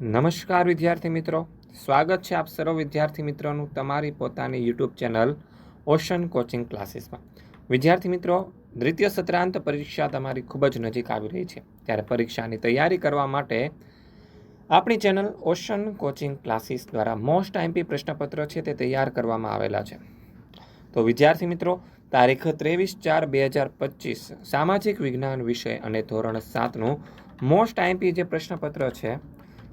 નમસ્કાર વિદ્યાર્થી મિત્રો. સ્વાગત છે આપ સર્વ વિદ્યાર્થી મિત્રોનું તમારી પોતાની યુટ્યુબ ચેનલ ઓશન કોચિંગ ક્લાસીસમાં. વિદ્યાર્થી મિત્રો, દ્વિતીય સત્રાંત પરીક્ષા તમારી ખૂબ જ નજીક આવી રહી છે. ત્યારે પરીક્ષાની તૈયારી કરવા માટે આપણી ચેનલ ઓશન કોચિંગ ક્લાસીસ દ્વારા મોસ્ટ આઈમ્પી પ્રશ્નપત્ર છે તે તૈયાર કરવામાં આવેલા છે. તો વિદ્યાર્થી મિત્રો, તારીખ ત્રેવીસ ચાર બે હજાર પચીસ, સામાજિક વિજ્ઞાન વિષય અને ધોરણ સાતનું મોસ્ટ આઈમ્પી જે પ્રશ્નપત્ર છે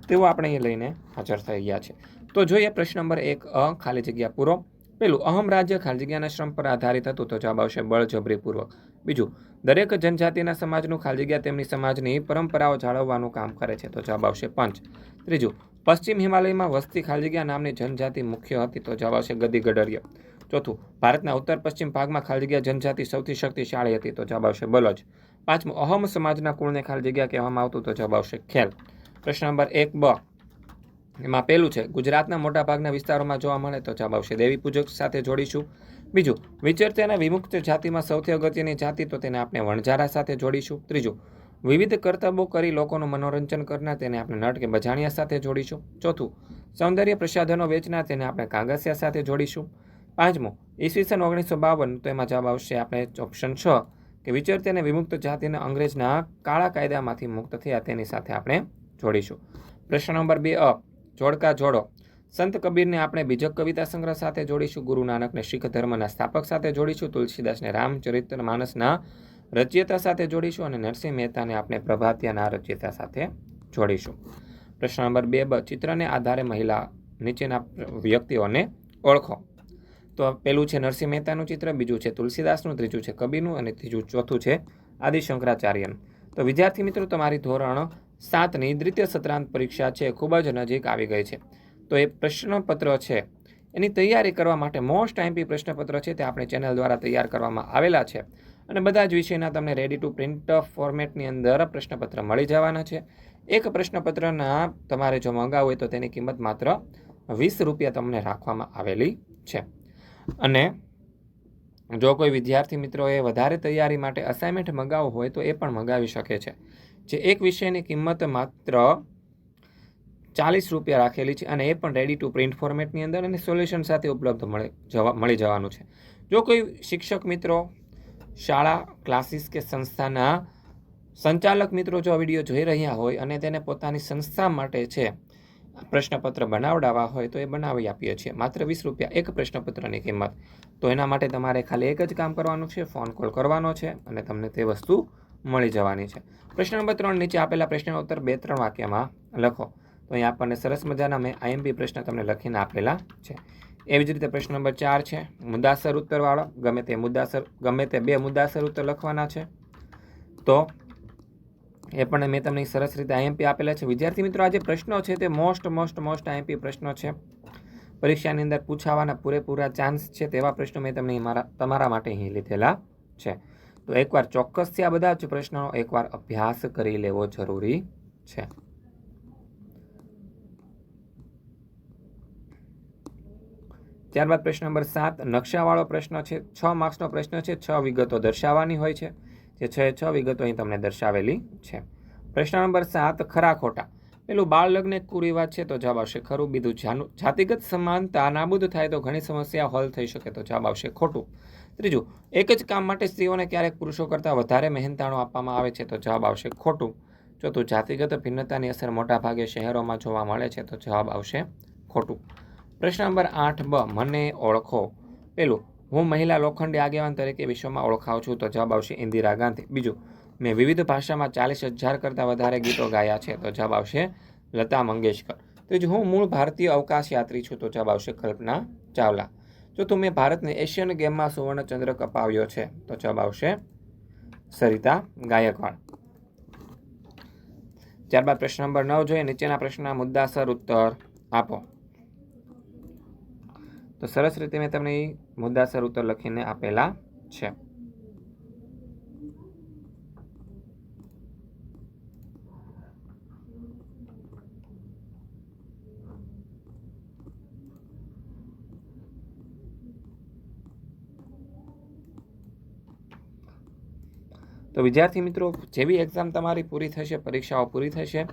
તેવું આપણે અહીં લઈને હાજર થઈ ગયા છે. તો જોઈએ પ્રશ્ન નંબર એક, અ, ખાલી જગ્યા પૂરો. પેલું, અહમ રાજ્ય ખાલી જગ્યાના શ્રમ પર આધારિત હતું તો જવાબ આવશે બળજબરીપૂર્વક. બીજું, દરેક જનજાતિના સમાજનું ખાલી જગ્યા તેમની સમાજની પરંપરાઓ જાળવવાનું કામ કરે છે તો જવાબ આવશે પંચ. ત્રીજું, પશ્ચિમ હિમાલયમાં વસ્તી ખાલી જગ્યા નામની જનજાતિ મુખ્ય હતી તો જવાબ આવશે ગદી ગડરિય ચોથું, ભારતના ઉત્તર પશ્ચિમ ભાગમાં ખાલી જગ્યા જનજાતિ સૌથી શક્તિશાળી હતી તો જવાબ આવશે બલોચ પાંચમું, અહમ સમાજના કુળને ખાલી જગ્યા કહેવામાં આવતું તો જવાબ આવશે ખેલ. પ્રશ્ન નંબર એક બ. એમાં પહેલું છે, ગુજરાતના મોટાભાગના વિસ્તારોમાં જોવા મળે તો જવાબ આવશે દેવી પૂજક સાથે જોડીશું. બીજું, વિચરતી અને વિમુક્ત જાતિમાં સૌથી અગત્યની જાતિ તો તેને આપણે વણઝારા સાથે જોડીશું. ત્રીજું, વિવિધ કરતબો કરી લોકોનું મનોરંજન કરનાર તેને આપણે નટ કે બજાણિયા સાથે જોડીશું. ચોથું, સૌંદર્ય પ્રસાધનો વેચનાર તેને આપણે કાંગસિયા સાથે જોડીશું. પાંચમું, ઈસવીસન ઓગણીસો બાવન તો એમાં જવાબ આવશે આપણે ઓપ્શન છ, કે વિચરતી અને વિમુક્ત જાતિના અંગ્રેજના કાળા કાયદામાંથી મુક્ત થયા તેની સાથે આપણે જોડીશું. પ્રશ્ન નંબર બે, અ, જોડકા જોડો. સંત કબીરને આપણે બીજક કવિતા સંગ્રહ સાથે જોડીશું. ગુરુ નાનકને શીખ ધર્મના સ્થાપક સાથે જોડીશું. તુલસીદાસને રામચરિત્ર માનસના રચયિતા સાથે જોડીશું અને નરસિંહ મહેતાને આપણે પ્રભાતિયાના રચયતા સાથે જોડીશું. પ્રશ્ન નંબર બે, બ, ચિત્રને આધારે મહિલા નીચેના વ્યક્તિઓને ઓળખો. તો પેલું છે નરસિંહ મહેતાનું ચિત્ર, બીજું છે તુલસીદાસનું, ત્રીજું છે કબીરનું અને ત્રીજું ચોથું છે આદિ શંકરાચાર્યનું તો વિદ્યાર્થી મિત્રો, તમારી ધોરણ સાતની દ્વિતીય સત્રાંત પરીક્ષા છે, ખૂબ જ નજીક આવી ગઈ છે. તો એ પ્રશ્નપત્ર છે. એની તૈયારી કરવા માટે મોસ્ટ આઈમ્પી પ્રશ્નપત્ર છે તે આપણે ચેનલ દ્વારા તૈયાર કરવામાં આવેલા છે. અને બધા જ વિષયના તમને રેડી ટુ પ્રિન્ટ ફોર્મેટની અંદર પ્રશ્નપત્ર મળી જવાના છે. એક પ્રશ્નપત્રના તમારે જો મંગાવવું હોય તો તેની કિંમત માત્ર વીસ રૂપિયા તમને રાખવામાં આવેલી છે. અને જો કોઈ વિદ્યાર્થી મિત્રોએ વધારે તૈયારી માટે અસાઇનમેન્ટ મગાવવું હોય તો એ પણ મંગાવી શકે છે. જે એક વિષયની કિંમત માત્ર ચાલીસ રૂપિયા રાખેલી છે અને એ પણ રેડી ટુ પ્રિન્ટ ફોર્મેટની અંદર અને સોલ્યુશન સાથે ઉપલબ્ધ મળે જવા, મળી જવાનું છે. જો કોઈ શિક્ષક મિત્રો, શાળા ક્લાસીસ કે સંસ્થાના સંચાલક મિત્રો જો આ વીડિયો જોઈ રહ્યા હોય અને તેને પોતાની સંસ્થા માટે છે પ્રશ્નપત્ર બનાવડાવવા હોય તો એ બનાવી આપીએ છીએ. માત્ર વીસ રૂપિયા એક પ્રશ્નપત્રની કિંમત. તો એના માટે તમારે ખાલી એક જ કામ કરવાનું છે, ફોન કોલ કરવાનો છે અને તમને તે વસ્તુ મળી જવાની છે. પ્રશ્ન નંબર ત્રણ, નીચે આપેલા પ્રશ્નનો ઉત્તર બે ત્રણ વાક્યમાં લખો. તો અહીંયા આપણને સરસ મજાના મેં આઈએમપી પ્રશ્ન તમને લખીને આપેલા છે. એવી જ રીતે પ્રશ્ન નંબર ચાર છે, મુદ્દાસર ઉત્તરવાળો. ગમે તે મુદ્દાસર, ગમે તે બે મુદ્દાસર ઉત્તર લખવાના છે. તો એ પણ મેં તમને સરસ રીતે આઈએમપી આપેલા છે. વિદ્યાર્થી મિત્રો, આજે પ્રશ્નો છે તે મોસ્ટ મોસ્ટ મોસ્ટ આઈએમપી પ્રશ્નો છે. પરીક્ષાની અંદર પૂછાવાના પૂરેપૂરા ચાન્સ છે તેવા પ્રશ્નો મેં તમને મારા, તમારા માટે અહીં લીધેલા છે. તો એકવાર ચોક્કસથી આ બધા જ પ્રશ્નોનો એકવાર અભ્યાસ કરી લેવો જરૂરી છે. ત્યારબાદ પ્રશ્ન નંબર સાત, નકશાવાળો પ્રશ્ન છે. છ માર્ક્સનો પ્રશ્ન છે. છ વિગતો દર્શાવવાની હોય છે. જે છ છ વિગતો અહીં તમને દર્શાવેલી છે. પ્રશ્ન નંબર સાત, ખરા ખોટા. પેલું બાળ લગ્ન એક કુરિવાજ છે, તો જવાબ આવશે ખરું. બીજું જાનું, જાતિગત સમાનતા નાબૂદ થાય તો ઘણી સમસ્યા હલ થઈ શકે, તો જવાબ આવશે ખોટું. ત્રીજું, એક જ કામ માટે સ્ત્રીઓને ક્યારેક પુરુષો કરતાં વધારે મહેનતાણું આપવામાં આવે છે, તો જવાબ આવશે ખોટું. ચોથું, જાતિગત ભિન્નતાની અસર મોટાભાગે શહેરોમાં જોવા મળે છે, તો જવાબ આવશે ખોટું. પ્રશ્ન નંબર આઠ બ, મને ઓળખો. પેલું હું મહિલા લોખંડી આગેવાન તરીકે વિશ્વમાં ઓળખાઉં છું, તો જવાબ આવશે ઇન્દિરા ગાંધી. બીજું, મેં વિવિધ ભાષામાં ચાલીસ હજાર કરતાં વધારે ગીતો ગાયા છે, તો જવાબ આવશે લતા મંગેશકર. ત્રીજું, હું મૂળ ભારતીય અવકાશ યાત્રી છું, તો જવાબ આવશે કલ્પના ચાવલા. ચોથું, મેં ભારતને એશિયન ગેમમાં સુવર્ણ ચંદ્રક અપાવ્યો છે, તો જવાબ આવશે સરિતા ગાયકવાડ. ત્યારબાદ પ્રશ્ન નંબર નવ જોઈએ, નીચેના પ્રશ્નના મુદ્દાસર ઉત્તર આપો. તો સરસ રીતે મેં તમને એ મુદ્દાસર ઉત્તર લખીને આપેલા છે. તો વિદ્યાર્થી મિત્રો, જેવી એક્ઝામ તમારી પૂરી થશે, પરીક્ષાઓ પૂરી થશે,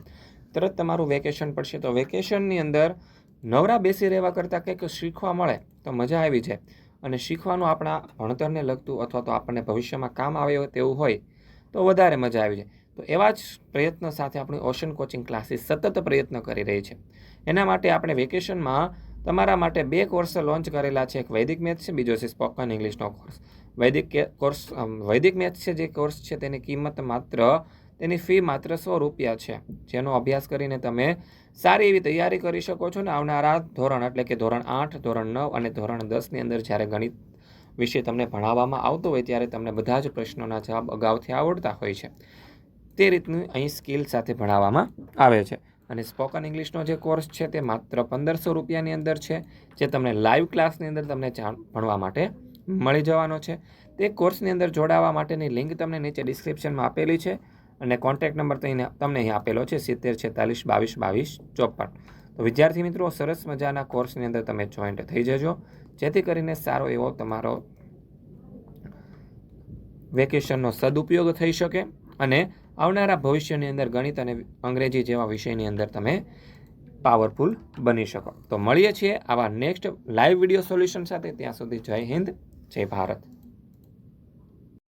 તરત તમારું વેકેશન પડશે. તો વેકેશનની અંદર નવરા બેસી રહેવા કરતાં કંઈક શીખવા મળે તો મજા આવી જાય. અને શીખવાનું આપણા ભણતરને લગતું અથવા તો આપણને ભવિષ્યમાં કામ આવે તેવું હોય તો વધારે મજા આવી જાય. તો એવા જ પ્રયત્ન સાથે આપણી ઓશન કોચિંગ ક્લાસીસ સતત પ્રયત્ન કરી રહી છે. એના માટે આપણે વેકેશનમાં તમારા માટે બે કોર્સ લોન્ચ કરેલા છે. એક વૈદિક મેથ્સ છે, બીજો છે spoken ઇંગ્લિશનો course. Vedic course Vedic maths છે જે કોર્સ છે તેની કિંમત માત્ર તેની ફી માત્ર સો રૂપિયા છે. જેનો અભ્યાસ કરીને તમે સારી એવી તૈયારી કરી શકો છો ને આવનારા ધોરણ એટલે કે ધોરણ આઠ, ધોરણ નવ અને ધોરણ દસની અંદર જ્યારે ગણિત વિશે તમને ભણાવવામાં આવતો હોય ત્યારે તમને બધા જ પ્રશ્નોના જવાબ અગાઉથી આવડતા હોય છે. તે રીતનું અહીં સ્કિલ સાથે ભણાવવામાં આવે છે. અને સ્પોકન ઇંગ્લિશનો જે કોર્સ છે તે માત્ર પંદરસો રૂપિયાની અંદર છે, જે તમને લાઈવ ક્લાસની અંદર તમને ભણવા માટે મળી જવાનો છે. તે કોર્સની અંદર જોડાવા માટેની લિંક તમને નીચે ડિસ્ક્રિપ્શનમાં આપેલી છે. અને કોન્ટેક્ટ નંબર તો તમને અહીં આપેલો છે, સિત્તેર, છેતાલીસ, બાવીસ બાવીસ, ચોપન. તો વિદ્યાર્થી મિત્રો, સરસ મજાના કોર્સની અંદર તમે જોઈન્ટ થઈ જજો. જેથી કરીને સારો એવો તમારો વેકેશનનો સદુપયોગ થઈ શકે અને આવનારા ભવિષ્યની અંદર ગણિત અને અંગ્રેજી જેવા વિષયની અંદર તમે પાવરફુલ બની શકો. તો મળીએ છીએ આવા નેક્સ્ટ લાઈવ વીડિયો સોલ્યુશન સાથે. ત્યાં સુધી જય હિન્દ, જય ભારત.